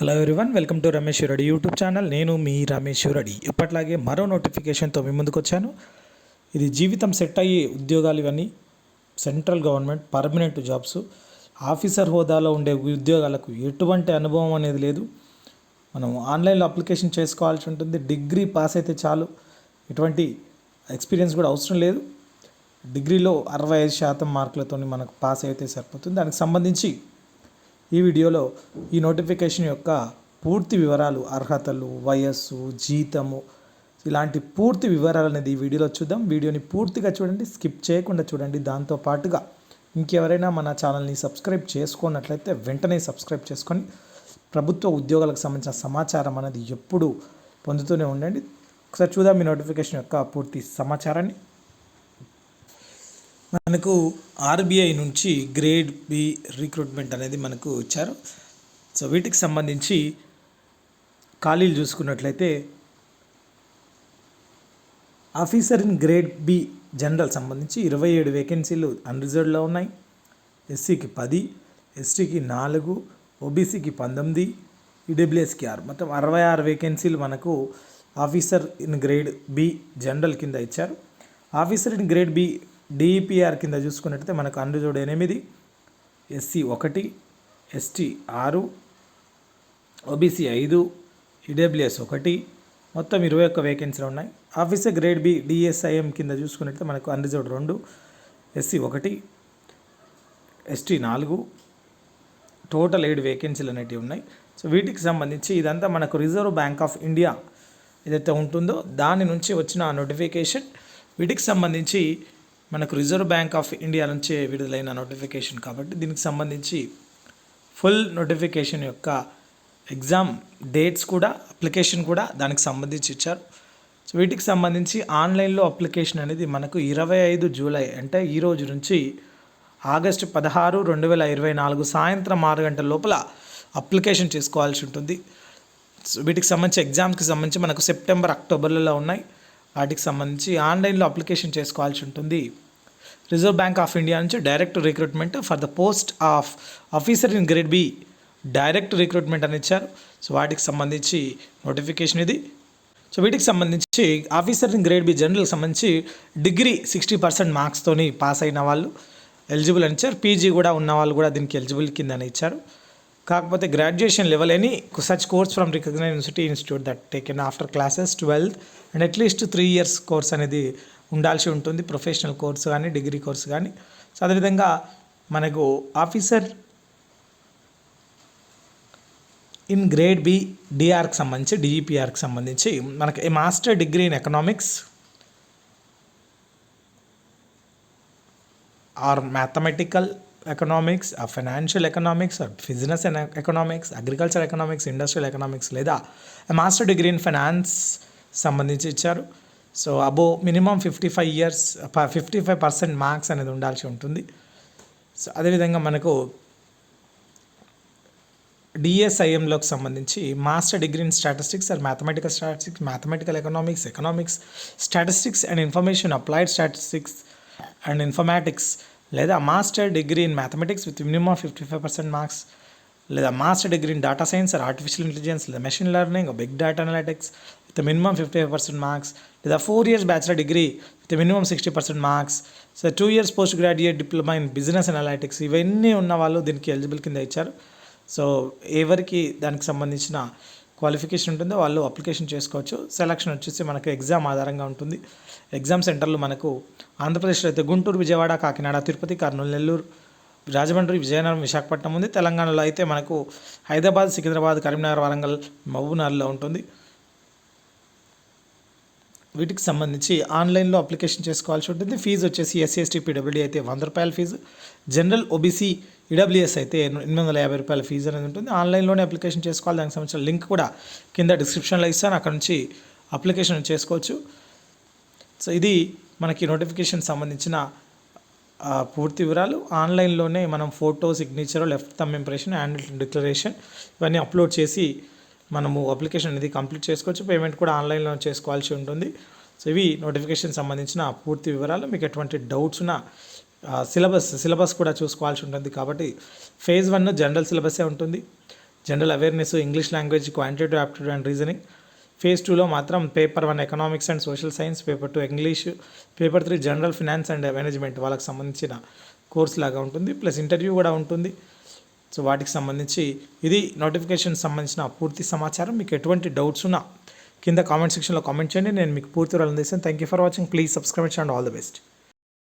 Hello everyone welcome to Ramesh Reddy YouTube channel నేను మీ రమేష్ రెడ్డి ఇప్పట్లాగే మరో నోటిఫికేషన్తో మీ ముందుకు వచ్చాను. ఇది జీవితం సెట్ అయ్యే ఉద్యోగాలు ఇవన్నీ. Central government permanent jobs officer హోదాలో ఉండే ఉద్యోగాలకు ఎటువంటి అనుభవం అనేది లేదు. మనం ఆన్లైన్లో అప్లికేషన్ చేసుకోవాల్సి ఉంటుంది. డిగ్రీ పాస్ అయితే చాలు. ఎటువంటి ఎక్స్పీరియన్స్ కూడా అవసరం లేదు. డిగ్రీలో అరవై ఐదు శాతం మార్కులతో మనకు పాస్ అయితే సరిపోతుంది. దానికి సంబంధించి ఈ వీడియోలో ఈ నోటిఫికేషన్ యొక్క పూర్తి వివరాలు అర్హతలు వయస్సు జీతము ఇలాంటి పూర్తి వివరాలు అనేది ఈ వీడియోలో చూద్దాం. వీడియోని పూర్తిగా చూడండి స్కిప్ చేయకుండా చూడండి. దాంతో పాటుగా ఇంకెవరైనా మన ఛానల్ని సబ్స్క్రైబ్ చేసుకున్నట్లయితే వెంటనే సబ్స్క్రైబ్ చేసుకొని ప్రభుత్వ ఉద్యోగాలకు సంబంధించిన సమాచారం అనేది ఎప్పుడు పొందుతూనే ఉండండి. ఒకసారి చూద్దాం మీ నోటిఫికేషన్ యొక్క పూర్తి సమాచారాన్ని. మనకు ఆర్బీఐ నుంచి గ్రేడ్ బి రిక్రూట్మెంట్ అనేది మనకు ఇచ్చారు సో వీటికి సంబంధించి ఖాళీలు చూసుకున్నట్లయితే officer in grade B general సంబంధించి ఇరవై ఏడు వేకెన్సీలు అన్రిజర్వ్డ్లో ఉన్నాయి. ఎస్సీకి పది ఎస్టీకి నాలుగు ఓబీసీకి పంతొమ్మిది ఈడబ్ల్యూఎస్కి ఆరు. మొత్తం అరవై ఆరు వేకెన్సీలు మనకు officer in grade B general కింద ఇచ్చారు. Officer in grade B DEPR కింద చూసుకున్నట్టయితే మనకు అన్రిజర్వ్డ్ ఎనిమిది ఎస్సీ ఒకటి ఎస్టీ ఆరు ఓబీసీ ఐదు ఈడబ్ల్యూఎస్ ఒకటి మొత్తం ఇరవై ఒక్క వేకెన్సీలు ఉన్నాయి. ఆఫీసర్ గ్రేడ్ బి డిఎస్ఐఎం కింద చూసుకున్నట్లయితే మనకు అన్రిజర్వ్డ్ రెండు ఎస్సీ ఒకటి ఎస్టీ నాలుగు టోటల్ ఏడు వేకెన్సీలు అనేటివి ఉన్నాయి. సో వీటికి సంబంధించి ఇదంతా మనకు రిజర్వ్ బ్యాంక్ ఆఫ్ ఇండియా ఏదైతే ఉంటుందో దాని నుంచి వచ్చిన నోటిఫికేషన్ వీటికి సంబంధించి మనకు రిజర్వ్ బ్యాంక్ ఆఫ్ ఇండియా నుంచి విడుదలైన నోటిఫికేషన్ కాబట్టి దీనికి సంబంధించి ఫుల్ నోటిఫికేషన్ యొక్క ఎగ్జామ్ డేట్స్ కూడా అప్లికేషన్ కూడా దానికి సంబంధించి ఇచ్చారు. సో వీటికి సంబంధించి ఆన్లైన్లో అప్లికేషన్ అనేది మనకు ఇరవై ఐదు జూలై అంటే ఈ రోజు నుంచి ఆగస్టు పదహారు రెండు వేల ఇరవై నాలుగు సాయంత్రం ఆరు గంటల లోపల అప్లికేషన్ చేసుకోవాల్సి ఉంటుంది. సో వీటికి సంబంధించి ఎగ్జామ్కి సంబంధించి మనకు సెప్టెంబర్ అక్టోబర్లలో ఉన్నాయి. వాటికి సంబంధించి ఆన్లైన్లో అప్లికేషన్ చేసుకోవాల్సి ఉంటుంది. రిజర్వ్ బ్యాంక్ ఆఫ్ ఇండియా నుంచి direct recruitment for the post of officer in grade B. Direct recruitment అని ఇచ్చారు. సో వాటికి సంబంధించి నోటిఫికేషన్ ఇది. సో వీటికి సంబంధించి ఆఫీసర్ ఇన్ గ్రేడ్ బి జనరల్కి సంబంధించి డిగ్రీ సిక్స్టీ పర్సెంట్ మార్క్స్తోని పాస్ అయిన వాళ్ళు ఎలిజిబుల్ అని ఇచ్చారు. పీజీ కూడా ఉన్న వాళ్ళు కూడా దీనికి ఎలిజిబుల్ కింద ఇచ్చారు. కాకపోతే graduation level any such course from recognised university institute that taken after classes twelfth and atleast three years course అనేది ఉండాల్సి ఉంటుంది. ప్రొఫెషనల్ కోర్స్ కానీ డిగ్రీ కోర్స్ కానీ సో అదేవిధంగా మనకు ఆఫీసర్ ఇన్ గ్రేడ్ బి డిఆర్కి సంబంధించి డిఈపిఆర్కి సంబంధించి మనకి a master degree in economics or mathematical economics uh financial economics business economics agriculture economics industrial economics లేదా మాస్టర్ డిగ్రీ ఇన్ ఫైనాన్స్ సంబంధించి ఇచ్చారు. So above minimum fifty five years fifty five percent marks అనేది ఉండాల్సి ఉంటుంది. So అదేవిధంగా మనకు డిఎస్ఐఎంలోకి సంబంధించి master degree in statistics or mathematical statistics mathematical economics economics statistics and information applied statistics and informatics లేదా master degree in mathematics with minimum fifty five percent marks లేదా master degree in data science or artificial intelligence లేదా machine learning big data analytics with minimum fifty five percent marks లేదా four years bachelor degree with minimum sixty percent marks so two years post graduate diploma in business analytics ఇవన్నీ ఉన్న వాళ్ళు దీనికి eligible కింద ఇచ్చారు. So ఎవరికి దానికి సంబంధించిన క్వాలిఫికేషన్ ఉంటుందో వాళ్ళు అప్లికేషన్ చేసుకోవచ్చు. సెలక్షన్ వచ్చేసి మనకు ఎగ్జామ్ ఆధారంగా ఉంటుంది. ఎగ్జామ్ సెంటర్లు మనకు ఆంధ్రప్రదేశ్లో అయితే గుంటూరు విజయవాడ కాకినాడ తిరుపతి కర్నూలు నెల్లూరు రాజమండ్రి విజయనగరం విశాఖపట్నం ఉంది. తెలంగాణలో అయితే మనకు హైదరాబాద్ సికింద్రాబాద్ కరీంనగర్ వరంగల్ మహబూబ్నగర్లో ఉంటుంది. వీటికి సంబంధించి ఆన్లైన్లో అప్లికేషన్ చేసుకోవాల్సి ఉంటుంది. ఫీజు వచ్చేసి ఎస్సీ ఎస్టీ పీడబ్ల్యూడీ అయితే వంద రూపాయల ఫీజు. జనరల్ ఓబీసీ ఈడబ్ల్యూఎస్ అయితే ఎనిమిది వందల యాభై రూపాయల ఫీజు అనేది ఉంటుంది. ఆన్లైన్లోనే అప్లికేషన్ చేసుకోవాలి. దానికి సంబంధించిన లింక్ కూడా కింద డిస్క్రిప్షన్లో ఇస్తాను. అక్కడ నుంచి అప్లికేషన్ చేసుకోవచ్చు. సో ఇది మనకి నోటిఫికేషన్ సంబంధించిన పూర్తి వివరాలు. ఆన్లైన్లోనే మనం photo signature left thumb impression and declaration ఇవన్నీ అప్లోడ్ చేసి మనము అప్లికేషన్ అనేది కంప్లీట్ చేసుకోవచ్చు. పేమెంట్ కూడా ఆన్లైన్లో చేసుకోవాల్సి ఉంటుంది. సో ఇవి నోటిఫికేషన్ సంబంధించిన పూర్తి వివరాలు. మీకు ఎటువంటి డౌట్స్ ఉన్నా సిలబస్ సిలబస్ కూడా చూసుకోవాల్సి ఉంటుంది కాబట్టి ఫేజ్ వన్ జనరల్ సిలబసే ఉంటుంది. General awareness English language quantitative aptitude and reasoning. Phase టూలో మాత్రం paper one economics and social science paper two English paper three general finance and management వాళ్ళకి సంబంధించిన కోర్స్ లాగా ఉంటుంది. ప్లస్ ఇంటర్వ్యూ కూడా ఉంటుంది. సో వాటికి సంబంధించి ఇది నోటిఫికేషన్ సంబంధించిన పూర్తి సమాచారం. మీకు ఎటువంటి డౌట్స్ ఉన్నా కింద కామెంట్ సెక్షన్లో కామెంట్ చేయండి. నేను మీకు పూర్తి వివరాలు అందిస్తాను. Thank you for watching please subscribe and all the best